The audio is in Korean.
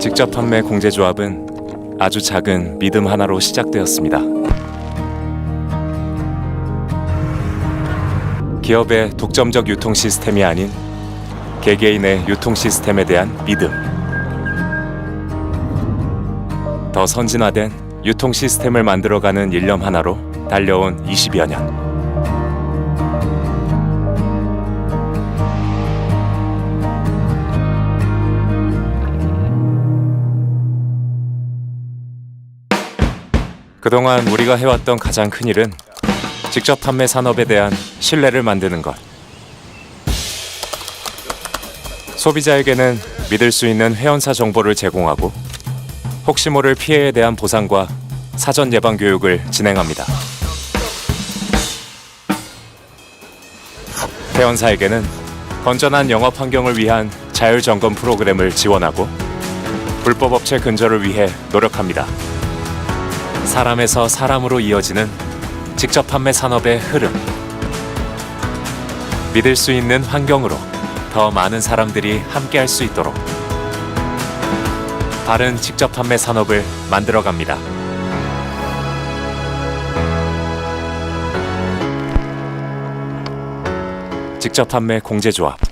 직접 판매 공제 조합은 아주 작은 믿음 하나로 시작되었습니다. 기업의 독점적 유통 시스템이 아닌 개개인의 유통 시스템에 대한 믿음. 더 선진화된 유통 시스템을 만들어가는 일념 하나로 달려온 20여 년. 그동안 우리가 해왔던 가장 큰 일은 직접 판매 산업에 대한 신뢰를 만드는 것. 소비자에게는 믿을 수 있는 회원사 정보를 제공하고 혹시 모를 피해에 대한 보상과 사전 예방 교육을 진행합니다. 회원사에게는 건전한 영업 환경을 위한 자율 점검 프로그램을 지원하고 불법 업체 근절을 위해 노력합니다. 사람에서 사람으로 이어지는 직접 판매 산업의 흐름. 믿을 수 있는 환경으로 더 많은 사람들이 함께할 수 있도록 바른 직접 판매 산업을 만들어 갑니다. 직접 판매 공제조합